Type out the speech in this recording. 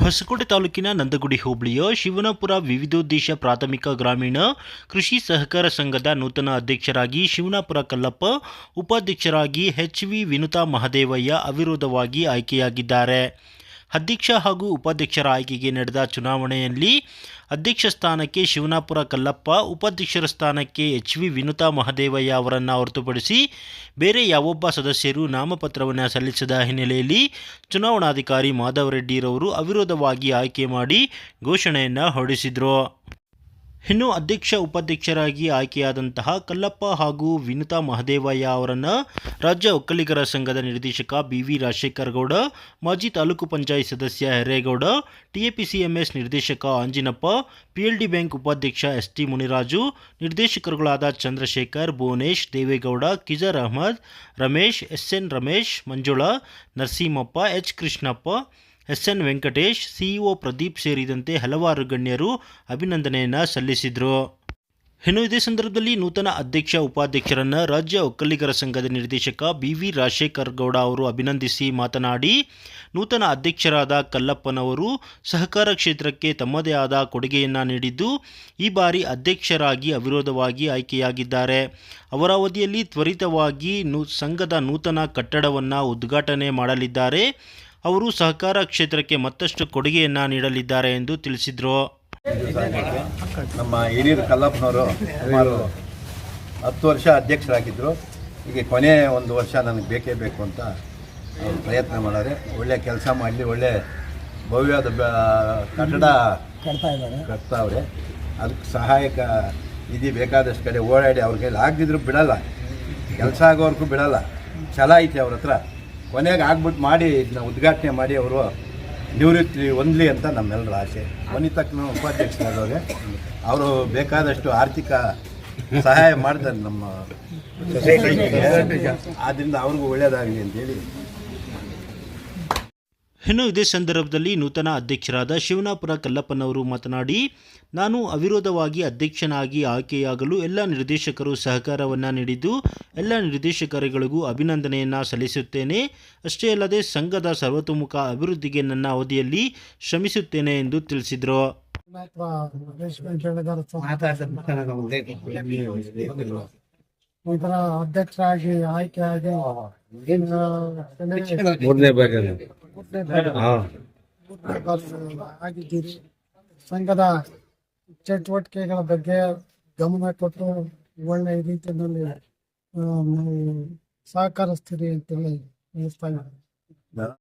ಹೊಸಕೋಟೆ ತಾಲೂಕಿನ ನಂದಗುಡಿ ಹೋಬಳಿಯ ಶಿವನಪುರ ವಿವಿಧೋದ್ದೇಶ ಪ್ರಾಥಮಿಕ ಗ್ರಾಮೀಣ ಕೃಷಿ ಸಹಕಾರ ಸಂಘದ ನೂತನ ಅಧ್ಯಕ್ಷರಾಗಿ ಶಿವನಪುರ ಕಲ್ಲಪ್ಪ, ಉಪಾಧ್ಯಕ್ಷರಾಗಿ ಎಚ್ ವಿ ವಿನುತಾ ಮಹದೇವಯ್ಯ ಅವಿರೋಧವಾಗಿ ಆಯ್ಕೆಯಾಗಿದ್ದಾರೆ. ಅಧ್ಯಕ್ಷ ಹಾಗೂ ಉಪಾಧ್ಯಕ್ಷರ ಆಯ್ಕೆಗೆ ನಡೆದ ಚುನಾವಣೆಯಲ್ಲಿ ಅಧ್ಯಕ್ಷ ಸ್ಥಾನಕ್ಕೆ ಶಿವನಾಪುರ ಕಲ್ಲಪ್ಪ, ಉಪಾಧ್ಯಕ್ಷರ ಸ್ಥಾನಕ್ಕೆ ಎಚ್ ವಿ ವಿನುತಾ ಮಹದೇವಯ್ಯ ಅವರನ್ನು ಹೊರತುಪಡಿಸಿ ಬೇರೆ ಯಾವೊಬ್ಬ ಸದಸ್ಯರು ನಾಮಪತ್ರವನ್ನು ಸಲ್ಲಿಸಿದ ಹಿನ್ನೆಲೆಯಲ್ಲಿ ಚುನಾವಣಾಧಿಕಾರಿ ಮಾಧವರೆಡ್ಡಿರವರು ಅವಿರೋಧವಾಗಿ ಆಯ್ಕೆ ಮಾಡಿ ಘೋಷಣೆಯನ್ನು ಹೊರಡಿಸಿದರು. ಇನ್ನು ಅಧ್ಯಕ್ಷ ಉಪಾಧ್ಯಕ್ಷರಾಗಿ ಆಯ್ಕೆಯಾದಂತಹ ಕಲ್ಲಪ್ಪ ಹಾಗೂ ವಿನುತಾ ಮಹದೇವಯ್ಯ ಅವರನ್ನು ರಾಜ್ಯ ಒಕ್ಕಲಿಗರ ಸಂಘದ ನಿರ್ದೇಶಕ ಬಿ ವಿ ರಾಜಶೇಖರ್ ಗೌಡ ಮಾಜಿ ತಾಲೂಕು ಪಂಚಾಯತ್ ಸದಸ್ಯ ಹೆರೇಗೌಡ ಟಿಎಪಿಸಿಎಂಎಸ್ ನಿರ್ದೇಶಕ ಅಂಜಿನಪ್ಪ, ಪಿಎಲ್ಡಿ ಬ್ಯಾಂಕ್ ಉಪಾಧ್ಯಕ್ಷ S T Muniraju, ನಿರ್ದೇಶಕರುಗಳಾದ Chandrashekar, Bhuvanesh, Devegowda, Khizar Ahmed, Ramesh S N Ramesh, Manjula, Narasimhappa, H Krishnappa S N Venkatesh CEO Pradeep ಸೇರಿದಂತೆ ಹಲವಾರು ಗಣ್ಯರು ಅಭಿನಂದನೆಯನ್ನು ಸಲ್ಲಿಸಿದರು. ಇನ್ನು ಇದೇ ಸಂದರ್ಭದಲ್ಲಿ ನೂತನ ಅಧ್ಯಕ್ಷ, ಉಪಾಧ್ಯಕ್ಷರನ್ನು ರಾಜ್ಯ ಒಕ್ಕಲಿಗರ ಸಂಘದ ನಿರ್ದೇಶಕ ಬಿ ವಿ ರಾಜಶೇಖರ್ ಗೌಡ ಅವರು ಅಭಿನಂದಿಸಿ ಮಾತನಾಡಿ, ನೂತನ ಅಧ್ಯಕ್ಷರಾದ ಕಲ್ಲಪ್ಪನವರು ಸಹಕಾರ ಕ್ಷೇತ್ರಕ್ಕೆ ತಮ್ಮದೇ ಆದ ಕೊಡುಗೆಯನ್ನು ನೀಡಿದ್ದು, ಈ ಬಾರಿ ಅಧ್ಯಕ್ಷರಾಗಿ ಅವಿರೋಧವಾಗಿ ಆಯ್ಕೆಯಾಗಿದ್ದಾರೆ. ಅವರ ಅವಧಿಯಲ್ಲಿ ತ್ವರಿತವಾಗಿ ನೂ, ಸಂಘದ ನೂತನ ಕಟ್ಟಡವನ್ನು ಉದ್ಘಾಟನೆ ಮಾಡಲಿದ್ದಾರೆ. ಅವರು ಸಹಕಾರ ಕ್ಷೇತ್ರಕ್ಕೆ ಮತ್ತಷ್ಟು ಕೊಡುಗೆಯನ್ನು ನೀಡಲಿದ್ದಾರೆ ಎಂದು ತಿಳಿಸಿದರು. ನಮ್ಮ ಹಿರಿಯರು ಕಲ್ಲಪ್ಪನವರು ಸುಮಾರು ಹತ್ತು ವರ್ಷ ಅಧ್ಯಕ್ಷರಾಗಿದ್ದರು ಈಗ ಕೊನೆ ಒಂದು ವರ್ಷ ನನಗೆ ಬೇಕೇ ಬೇಕು ಅಂತ ಪ್ರಯತ್ನ ಮಾಡಾರೆ ಒಳ್ಳೆ ಕೆಲಸ ಮಾಡಲಿ, ಒಳ್ಳೆ ಭವ್ಯವಾದ ಬ- ಕಟ್ಟಡ ಕಟ್ತಾವ್ರೆ. ಅದಕ್ಕೆ ಸಹಾಯಕ ನಿಧಿ ಬೇಕಾದಷ್ಟು ಕಡೆ ಓಡಾಡಿ ಅವ್ರ ಕೈಲಿ ಆಗದಿದ್ರು ಬಿಡಲ್ಲ. ಕೆಲಸ ಆಗೋವರೆಗೂ ಬಿಡಲ್ಲ. ಛಲ ಐತೆ ಅವ್ರ ಹತ್ರ. ಕೊನೆಗೆ ಆಗ್ಬಿಟ್ಟು ಮಾಡಿ ಇದನ್ನ ಉದ್ಘಾಟನೆ ಮಾಡಿ ಅವರು ನಿವೃತ್ತಿ ಹೊಂದಲಿ ಅಂತ ನಮ್ಮೆಲ್ಲರ ಆಸೆ. ವನಿತಕ್ಕೂ ಉಪಾಧ್ಯಕ್ಷರಾದವ್ರೆ ಅವರು ಬೇಕಾದಷ್ಟು ಆರ್ಥಿಕ ಸಹಾಯ ಮಾಡ್ತಾರೆ ನಮ್ಮ ಸೊಸೈಟಿಗೆ ಆದ್ದರಿಂದ ಅವ್ರಿಗೂ ಒಳ್ಳೆಯದಾಗಲಿ ಅಂತೇಳಿ ಇನ್ನು ಇದೇ ಸಂದರ್ಭದಲ್ಲಿ ನೂತನ ಅಧ್ಯಕ್ಷರಾದ ಶಿವನಾಪುರ ಕಲ್ಲಪ್ಪನವರು ಮಾತನಾಡಿ ನಾನು ಅವಿರೋಧವಾಗಿ ಅಧ್ಯಕ್ಷನಾಗಿ ಆಯ್ಕೆಯಾಗಲು ಎಲ್ಲ ನಿರ್ದೇಶಕರು ಸಹಕಾರವನ್ನು ನೀಡಿದ್ದು ಎಲ್ಲ ನಿರ್ದೇಶಕರುಗಳಿಗೂ ಅಭಿನಂದನೆಯನ್ನು ಸಲ್ಲಿಸುತ್ತೇನೆ. ಅಷ್ಟೇ ಅಲ್ಲದೆ ಸಂಘದ ಸರ್ವತೋಮುಖ ಅಭಿವೃದ್ಧಿಗೆ ನನ್ನ ಅವಧಿಯಲ್ಲಿ ಶ್ರಮಿಸುತ್ತೇನೆ ಎಂದು ತಿಳಿಸಿದರು. ಅಧ್ಯಕ್ಷರಾಗಿ ಆಯ್ಕೆಯಾಗಿ ಮೂರನೇ ಮೂರನೇ ಬಾರಿ ಆಗಿದ್ದೀರಿ. ಸಂಘದ ಚಟುವಟಿಕೆಗಳ ಬಗ್ಗೆ ಗಮನ ಕೊಟ್ಟು ಒಳ್ಳೆ ರೀತಿಯಲ್ಲಿ ಸಹಕರಿಸ್ತೀರಿ ಅಂತೇಳಿ ಅನಿಸ್ತಾ ಇದೆ.